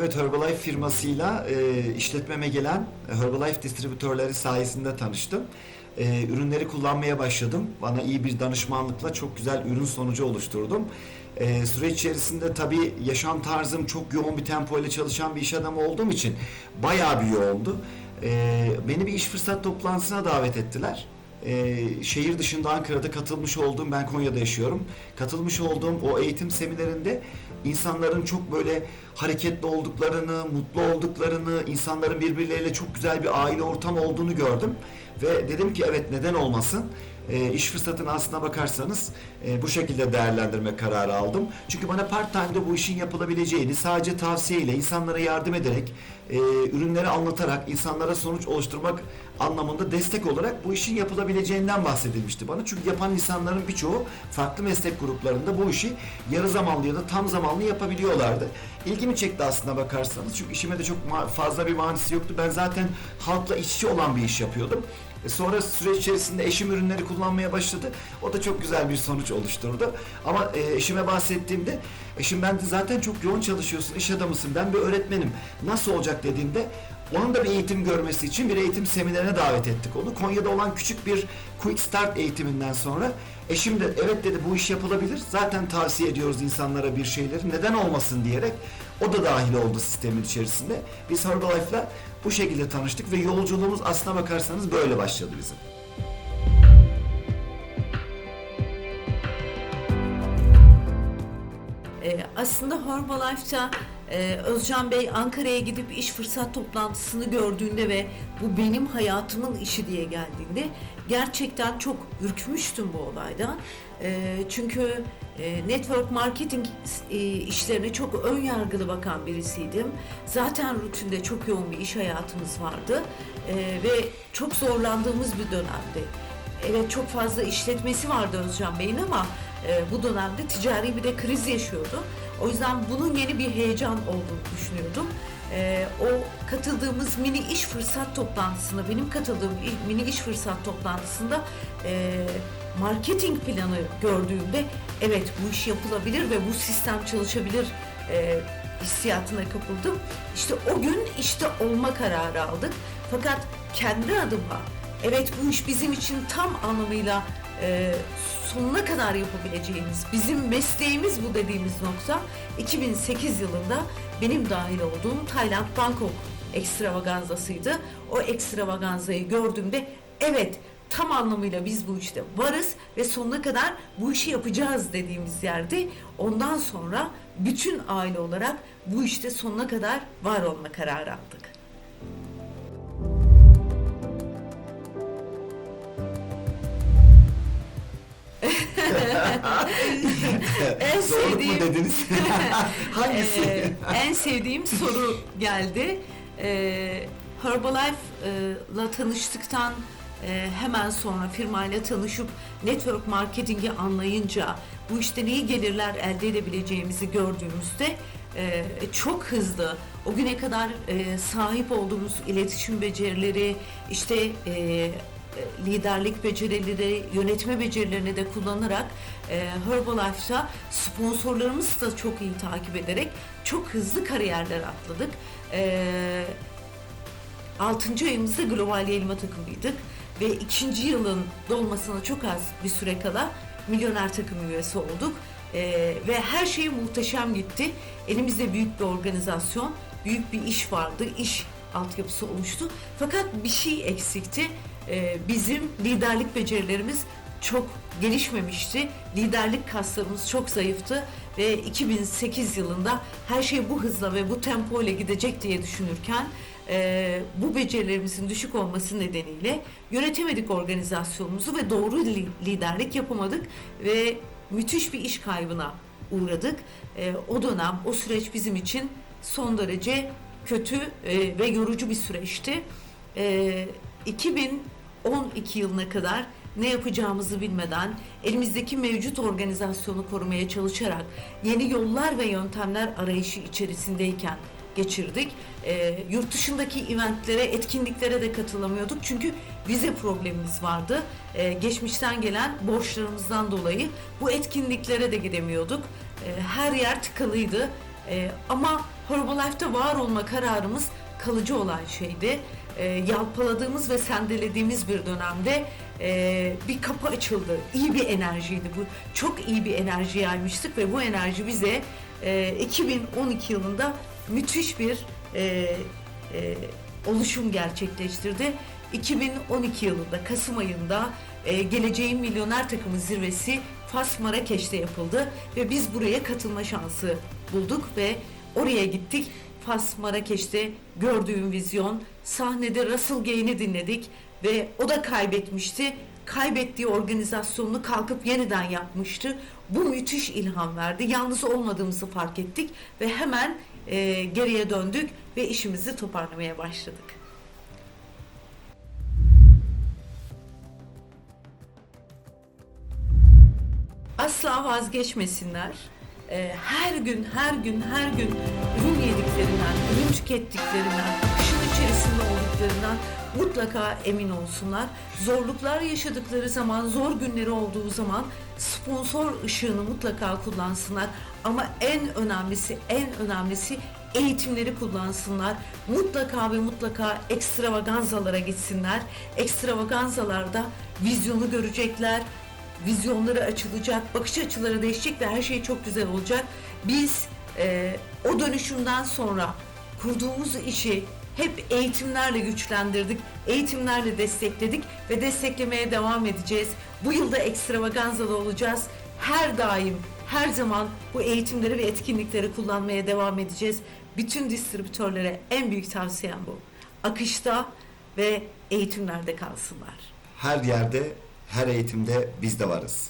Evet Herbalife firmasıyla e, işletmeme gelen Herbalife distribütörleri sayesinde tanıştım. E, ürünleri kullanmaya başladım. Bana iyi bir danışmanlıkla çok güzel ürün sonucu oluşturdum. E, süreç içerisinde tabii yaşam tarzım çok yoğun bir tempo ile çalışan bir iş adamı olduğum için bayağı bir yoğundu. E, beni bir iş fırsat toplantısına davet ettiler. Ee, şehir dışında Ankara'da katılmış olduğum, ben Konya'da yaşıyorum. Katılmış olduğum o eğitim seminerinde insanların çok böyle hareketli olduklarını, mutlu olduklarını, insanların birbirleriyle çok güzel bir aile ortamı olduğunu gördüm. Ve dedim ki evet neden olmasın? E, iş fırsatını aslına bakarsanız e, bu şekilde değerlendirme kararı aldım. Çünkü bana part time'da bu işin yapılabileceğini sadece tavsiyeyle, insanlara yardım ederek, e, ürünleri anlatarak, insanlara sonuç oluşturmak anlamında destek olarak bu işin yapılabileceğinden bahsedilmişti bana. Çünkü yapan insanların birçoğu farklı meslek gruplarında bu işi yarı zamanlı ya da tam zamanlı yapabiliyorlardı. İlgimi çekti aslına bakarsanız. Çünkü işime de çok fazla bir manisi yoktu. Ben zaten halkla içe olan bir iş yapıyordum. E Sonra süreç içerisinde eşim ürünleri kullanmaya başladı. O da çok güzel bir sonuç oluşturdu. Ama e, eşime bahsettiğimde eşim ben de zaten çok yoğun çalışıyorsun, iş adamısın, ben bir öğretmenim. Nasıl olacak dediğimde onun da bir eğitim görmesi için bir eğitim seminerine davet ettik onu. Konya'da olan küçük bir Quick Start eğitiminden sonra eşim de evet dedi bu iş yapılabilir. Zaten tavsiye ediyoruz insanlara bir şeyleri. Neden olmasın diyerek o da dahil oldu sistemin içerisinde. Biz Herbalife'la bu şekilde tanıştık ve yolculuğumuz aslına bakarsanız böyle başladı bizim. Ee, aslında Herbalife'da e, Özcan Bey Ankara'ya gidip iş fırsat toplantısını gördüğünde ve bu benim hayatımın işi diye geldiğinde gerçekten çok ürkmüştüm bu olaydan. E, çünkü e, network marketing e, işlerine çok ön yargılı bakan birisiydim. Zaten rutinde çok yoğun bir iş hayatımız vardı E, ve çok zorlandığımız bir dönemdi. Evet çok fazla işletmesi vardı Özcan Bey'in ama e, bu dönemde ticari bir de kriz yaşıyordu. O yüzden bunun yeni bir heyecan olduğunu düşünüyordum. E, o katıldığımız mini iş fırsat toplantısında, benim katıldığım mini iş fırsat toplantısında e, marketing planı gördüğümde evet bu iş yapılabilir ve bu sistem çalışabilir e, hissiyatına kapıldım. İşte o gün işte olma kararı aldık. Fakat kendi adıma evet bu iş bizim için tam anlamıyla e, sonuna kadar yapabileceğimiz, bizim mesleğimiz bu dediğimiz nokta 2008 yılında benim dahil olduğum Tayland Bangkok ekstravaganzasıydı. O ekstravaganzayı gördüğümde evet tam anlamıyla biz bu işte varız ve sonuna kadar bu işi yapacağız dediğimiz yerde ondan sonra bütün aile olarak bu işte sonuna kadar var olma kararı aldık. En Zorluk mu sevdiğim- dediniz? Hangisi? Ee, en sevdiğim soru geldi. Ee, Herbalife'la tanıştıktan e, hemen sonra firmayla tanışıp network marketingi anlayınca bu işte neyi gelirler elde edebileceğimizi gördüğümüzde e, çok hızlı o güne kadar e, sahip olduğumuz iletişim becerileri işte e, e, liderlik becerileri, yönetme becerilerini de kullanarak e, Herbalife'da sponsorlarımızı da çok iyi takip ederek çok hızlı kariyerler atladık. E, 6. ayımızda global yayılma takımıydık ve ikinci yılın dolmasına çok az bir süre kala milyoner takım üyesi olduk. E, ve her şey muhteşem gitti. Elimizde büyük bir organizasyon, büyük bir iş vardı, iş altyapısı oluştu. Fakat bir şey eksikti. E, bizim liderlik becerilerimiz çok gelişmemişti. Liderlik kaslarımız çok zayıftı ve 2008 yılında her şey bu hızla ve bu tempo ile gidecek diye düşünürken e, bu becerilerimizin düşük olması nedeniyle yönetemedik organizasyonumuzu ve doğru li- liderlik yapamadık ve müthiş bir iş kaybına uğradık. E, o dönem, o süreç bizim için son derece kötü e, ve yorucu bir süreçti. E, 2012 yılına kadar ne yapacağımızı bilmeden elimizdeki mevcut organizasyonu korumaya çalışarak yeni yollar ve yöntemler arayışı içerisindeyken geçirdik. E, yurt dışındaki eventlere, etkinliklere de katılamıyorduk çünkü vize problemimiz vardı. E, geçmişten gelen borçlarımızdan dolayı bu etkinliklere de gidemiyorduk. E, her yer tıkalıydı. E, ama Herbalife'de var olma kararımız kalıcı olan şeydi. E, yalpaladığımız ve sendelediğimiz bir dönemde e, bir kapı açıldı. İyi bir enerjiydi bu. Çok iyi bir enerji yaymıştık ve bu enerji bize e, 2012 yılında müthiş bir e, e, oluşum gerçekleştirdi. 2012 yılında Kasım ayında e, Geleceğin Milyoner Takımı zirvesi Fas Marrakeş'te yapıldı ve biz buraya katılma şansı bulduk ve oraya gittik. Fas Marrakeş'te gördüğüm vizyon sahnede Russell Gaines dinledik ve o da kaybetmişti. Kaybettiği organizasyonunu kalkıp yeniden yapmıştı. Bu müthiş ilham verdi. Yalnız olmadığımızı fark ettik ve hemen e, geriye döndük ve işimizi toparlamaya başladık. Asla vazgeçmesinler. Ee, her gün, her gün, her gün ürün yediklerinden, ürün tükettiklerinden, akışın içerisinde olduklarından mutlaka emin olsunlar. Zorluklar yaşadıkları zaman, zor günleri olduğu zaman sponsor ışığını mutlaka kullansınlar. Ama en önemlisi, en önemlisi eğitimleri kullansınlar. Mutlaka ve mutlaka ekstravaganzalara gitsinler. Ekstravaganzalarda vizyonu görecekler, vizyonları açılacak, bakış açıları değişecek ve her şey çok güzel olacak. Biz e, o dönüşümden sonra kurduğumuz işi hep eğitimlerle güçlendirdik, eğitimlerle destekledik ve desteklemeye devam edeceğiz. Bu yılda ekstravaganzalı olacağız. Her daim, her zaman bu eğitimleri ve etkinlikleri kullanmaya devam edeceğiz. Bütün distribütörlere en büyük tavsiyem bu. Akışta ve eğitimlerde kalsınlar. Her yerde, her eğitimde biz de varız.